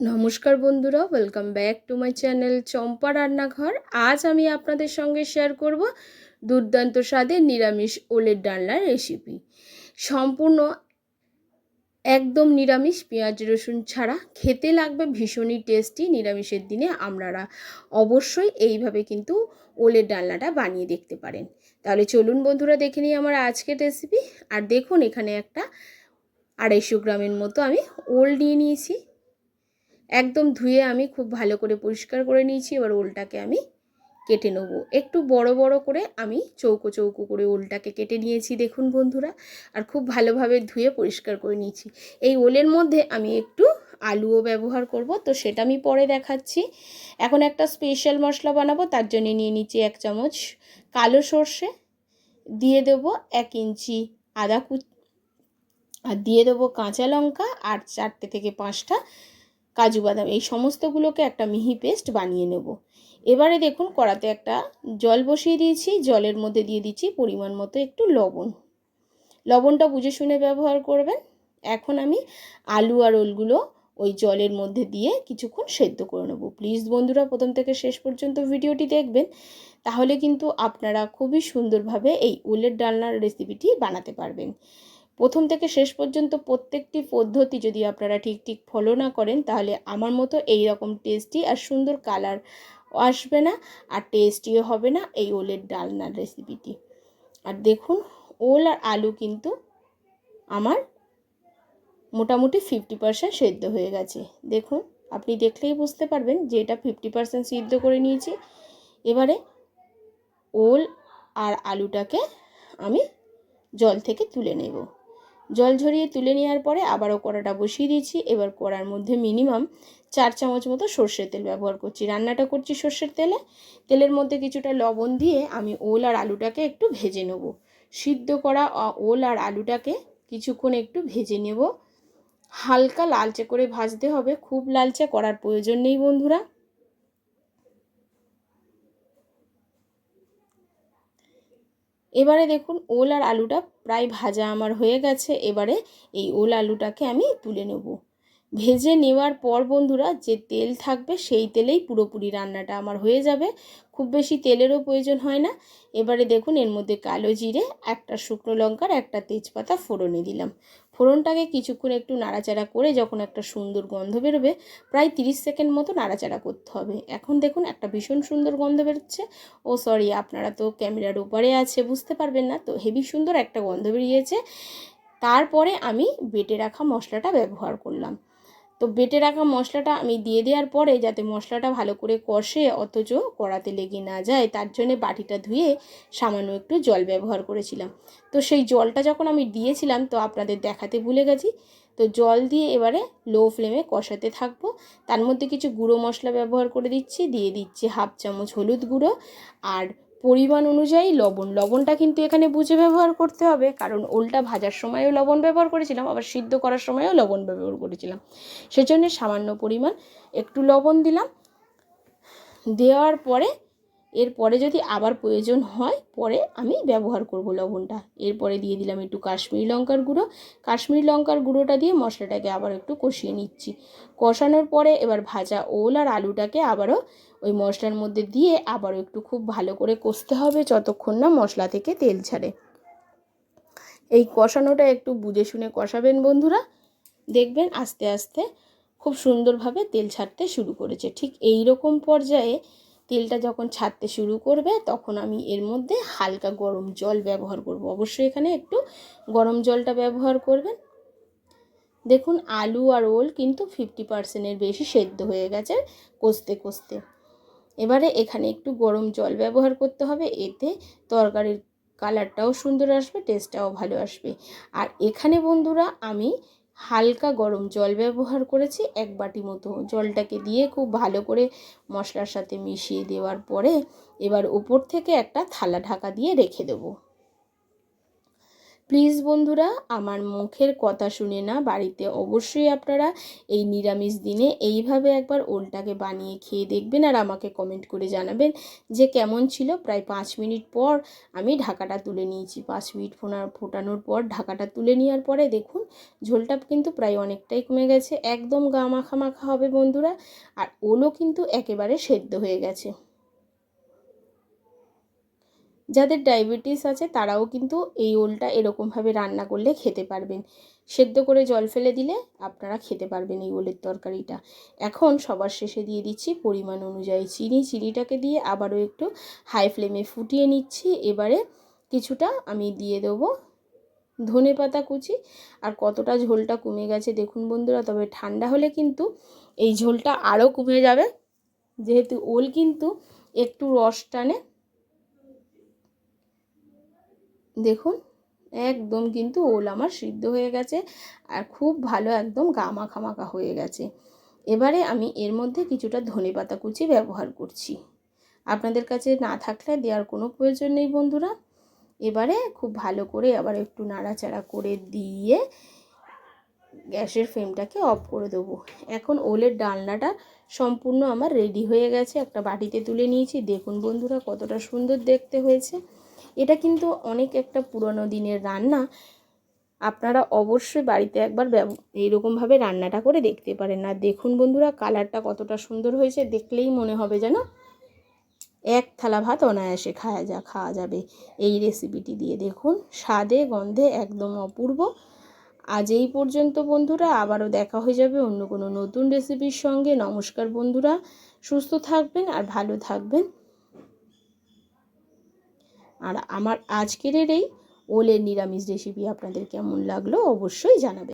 নমস্কার বন্ধুরা welcome back to my channel Champa Rannaghar. আজ আমি আপনাদের সঙ্গে শেয়ার করব দুর্দান্ত স্বাদের নিরামিষ ওলের ডালনার রেসিপি সম্পূর্ণ একদম নিরামিষ, পেঁয়াজ, রসুন ছাড়া খেতে লাগবে ভীষণই টেস্টি নিরামিষের দিনে আপনারা অবশ্যই এইভাবে কিন্তু ওলের ডালনাটা বানিয়ে দেখতে পারেন। তাহলে চলুন বন্ধুরা, দেখে নিই আমার আজকের রেসিপি আর দেখুন, এখানে একটা আড়াইশো গ্রামের মতো আমি ওল নিয়ে নিয়েছি। একদম ধুয়ে আমি খুব ভালো করে পরিষ্কার করে নিয়েছি, এবার ওলটাকে আমি কেটে নেব। একটু বড় বড় করে আমি চৌকো চৌকো করে ওলটাকে কেটে নিয়েছি, দেখুন বন্ধুরা, আর খুব ভালোভাবে ধুয়ে পরিষ্কার করে নিয়েছি। এই ওলের মধ্যে আমি একটু আলুও ব্যবহার করব, তো সেটা আমি পরে দেখাচ্ছি। এখন একটা স্পেশাল মশলা বানাবো, তার জন্য নিয়ে নিচ্ছি এক চামচ কালো সর্ষে, দিয়ে দেব এক ইঞ্চি আদা কু আর দিয়ে দেবো কাঁচা লঙ্কা, আর চারটে থেকে পাঁচটা কাজু বাদাম, এই সমস্তগুলোকে একটা মিহি পেস্ট বানিয়ে নেব। এবারে দেখুন কড়াতে একটা জল বসিয়ে দিয়েছি, জলের মধ্যে দিয়ে দিচ্ছি পরিমাণ মতো একটু লবণ। লবণটা বুঝে শুনে ব্যবহার করবেন। এখন আমি আলু আর ওলগুলো ওই জলের মধ্যে দিয়ে কিছুক্ষণ সেদ্ধ করে নেব। প্লিজ বন্ধুরা, প্রথম থেকে শেষ পর্যন্ত ভিডিওটি দেখবেন। তাহলে কিন্তু আপনারা খুবই সুন্দরভাবে এই উলের ডালনার রেসিপিটি বানাতে পারবেন। প্রথম থেকে শেষ পর্যন্ত প্রত্যেকটি পদ্ধতি যদি আপনারা ঠিক ঠিক ফলো না করেন, তাহলে আমার মতো এই রকম টেস্টি আর সুন্দর কালার আসবে না আর টেস্টিও হবে না এই ওলের ডালনার রেসিপিটি আর দেখুন, ওল আর আলু কিন্তু আমার মোটামুটি ফিফটি পারসেন্ট সেদ্ধ হয়ে গেছে। দেখুন, আপনি দেখলেই বুঝতে পারবেন যে এটা ফিফটি পারসেন্ট সিদ্ধ করে নিয়েছি। এবারে ওল আর আলুটাকে আমি জল থেকে তুলে নেব। জল ঝরিয়ে তুলে নেওয়ার পরে আবারও কড়াটা বসিয়ে দিয়েছি। এবার কড়ার মধ্যে মিনিমাম চার চামচ মতো সর্ষের তেল ব্যবহার করছি। রান্নাটা করছি সর্ষের তেলে। তেলের মধ্যে কিছুটা লবণ দিয়ে আমি ওল আর আলুটাকে একটু ভেজে নেব। সিদ্ধ করা ওল আর আলুটাকে কিছুক্ষণ একটু ভেজে নেব। হালকা লালচে করে ভাজতে হবে। খুব লালচে করার প্রয়োজন নেই বন্ধুরা। এবারে দেখুন ওল আর আলুটা প্রায় ভাজা আমার হয়ে গেছে, এবারে এই ওল আলুটাকে আমি তুলে নেব। ভেজে নেওয়ার পর বন্ধুরা যে তেল থাকবে সেই তেলেই পুরোপুরি রান্নাটা আমার হয়ে যাবে। খুব বেশি তেলেরও প্রয়োজন হয় না। এবারে দেখুন এর মধ্যে কালো জিরে, একটা শুকনো লঙ্কার, একটা তেজপাতা ফোড়নে দিলাম। ফোড়নটাকে কিছুক্ষণ একটু নাড়াচাড়া করে যখন একটা সুন্দর গন্ধ বেরোবে, প্রায় তিরিশ সেকেন্ড মতো নাড়াচাড়া করতে হবে। এখন দেখুন একটা ভীষণ সুন্দর গন্ধ বেরোচ্ছে। ও সরি, আপনারা তো ক্যামেরার উপরে আছে, বুঝতে পারবেন না। তো হেভি সুন্দর একটা গন্ধ বেরিয়েছে। তারপরে আমি বেটে রাখা মশলাটা ব্যবহার করলাম। তো বেটে রাখা মশলাটা আমি দিয়ে দেওয়ার পরে যাতে মশলাটা ভালো করে কষে অথচ কড়াতে লেগে না যায়, তার জন্যে বাটিটা ধুয়ে সামান্য একটু জল ব্যবহার করেছিলাম। তো সেই জলটা যখন আমি দিয়েছিলাম, তো আপনাদের দেখাতে ভুলে গেছি। তো জল দিয়ে এবারে লো ফ্লেমে কষাতে থাকব। তার মধ্যে কিছু গুঁড়ো মশলা ব্যবহার করে দিচ্ছি, দিয়ে দিচ্ছি হাফ চামচ হলুদ গুঁড়ো আর পরিমাণ অনুযায়ী লবণ। লবণটা কিন্তু এখানে বুঝে ব্যবহার করতে হবে, কারণ ওলটা ভাজার সময়ও লবণ ব্যবহার করেছিলাম, আবার সিদ্ধ করার সময়ও লবণ ব্যবহার করেছিলাম। সেজন্য সামান্য পরিমাণ একটু লবণ দিলাম। দেওয়ার পরে এরপরে যদি আবার প্রয়োজন হয়, পরে আমি ব্যবহার করব লবণটা। এরপরে দিয়ে দিলাম একটু কাশ্মীরি লঙ্কার গুঁড়ো। কাশ্মীরি লঙ্কার গুঁড়োটা দিয়ে মশলাটাকে আবার একটু কষিয়ে নিচ্ছি। কষানোর পরে এবার ভাজা ওল আর আলুটাকে আবারও ওই মশলার মধ্যে দিয়ে আবারও একটু খুব ভালো করে কষতে হবে যতক্ষণ না মশলা থেকে তেল ছাড়ে। এই কষানোটা একটু বুঝে শুনে কষাবেন বন্ধুরা। দেখবেন আস্তে আস্তে খুব সুন্দরভাবে তেল ছাড়তে শুরু করেছে। ঠিক এই রকম পর্যায়ে তেলটা যখন ছাড়তে শুরু করবে, তখন আমি এর মধ্যে হালকা গরম জল ব্যবহার করব। অবশ্যই এখানে একটু গরম জলটা ব্যবহার করবেন। দেখুন, আলু আর ওল কিন্তু ফিফটি পার্সেন্টের বেশি সেদ্ধ হয়ে গেছে কষতে কষতে। এবারে এখানে একটু গরম জল ব্যবহার করতে হবে, এতে তরকারির কালারটাও সুন্দর আসবে টেস্টটাও ভালো আসবে। আর এখানে বন্ধুরা, আমি হালকা গরম জল ব্যবহার করেছি এক বাটি মতো। জলটাকে দিয়ে খুব ভালো করে মশলার সাথে মিশিয়ে দেওয়ার পরে এবার উপর থেকে একটা থালা ঢাকা দিয়ে রেখে দেব। প্লিজ বন্ধুরা, আমার মুখের কথা শুনে না, বাড়িতে অবশ্যই আপনারা এই নিরামিষ দিনে এইভাবে একবার ওলটাকে বানিয়ে খেয়ে দেখবেন আর আমাকে কমেন্ট করে জানাবেন যে কেমন ছিল। প্রায় পাঁচ মিনিট পর আমি ঢাকাটা তুলে নিয়েছি। পাঁচ মিনিট ফোনা, ফোটানোর পর ঢাকাটা তুলে নেওয়ার পরে দেখুন, ঝোলটা কিন্তু প্রায় অনেকটাই কমে গেছে। একদম গা মাখা মাখা হবে বন্ধুরা, আর ওলও কিন্তু একেবারে সেদ্ধ হয়ে গেছে। যাদের ডায়াবেটিস আছে তারাও কিন্তু এই ওলটা এরকমভাবে রান্না করলে খেতে পারবেন। সেদ্ধ করে জল ফেলে দিলে আপনারা খেতে পারবেন এই ওলের তরকারিটা। এখন সবার শেষে দিয়ে দিচ্ছি পরিমাণ অনুযায়ী চিনি। চিনিটাকে দিয়ে আবারও একটু হাই ফ্লেমে ফুটিয়ে নিচ্ছি। এবারে কিছুটা আমি দিয়ে দেবো ধনে পাতা কুচি। আর কতটা ঝোলটা কমে গেছে দেখুন বন্ধুরা, তবে ঠান্ডা হলে কিন্তু এই ঝোলটা আরও কমে যাবে। যেহেতু ওল কিন্তু একটু রস টানে দেখুন, একদম কিন্তু ওল আমার সিদ্ধ হয়ে গেছে আর খুব ভালো একদম গা মাখা মাখা হয়ে গেছে। এবারে আমি এর মধ্যে কিছুটা ধনে পাতা কুচি ব্যবহার করছি। আপনাদের কাছে না থাকলে দেওয়ার কোনো প্রয়োজন নেই বন্ধুরা। এবারে খুব ভালো করে আবার একটু নাড়াচাড়া করে দিয়ে গ্যাসের ফ্লেমটাকে অফ করে দেবো। এখন ওলের ডালনাটা সম্পূর্ণ আমার রেডি হয়ে গেছে। একটা বাটিতে তুলে নিয়েছি। দেখুন বন্ধুরা কতটা সুন্দর দেখতে হয়েছে। এটা কিন্তু অনেক একটা পুরনো দিনের রান্না। আপনারা অবশ্যই বাড়িতে একবার এইরকমভাবে রান্নাটা করে দেখতে পারেন। না দেখুন বন্ধুরা, কালারটা কতটা সুন্দর হয়েছে, দেখলেই মনে হবে যেন এক থালা ভাত অনায়াসে খাওয়া যা খাওয়া যাবে। এই রেসিপিটি দিয়ে দেখুন, স্বাদে, গন্ধে একদম অপূর্ব। আজ এই পর্যন্ত বন্ধুরা, আবারও দেখা হয়ে যাবে অন্য কোনো নতুন রেসিপির সঙ্গে। নমস্কার বন্ধুরা, সুস্থ থাকবেন আর ভালো থাকবেন। আর আমার আজকের এই ওলের নিরামিষ রেসিপি আপনাদের কেমন লাগল অবশ্যই জানাবেন।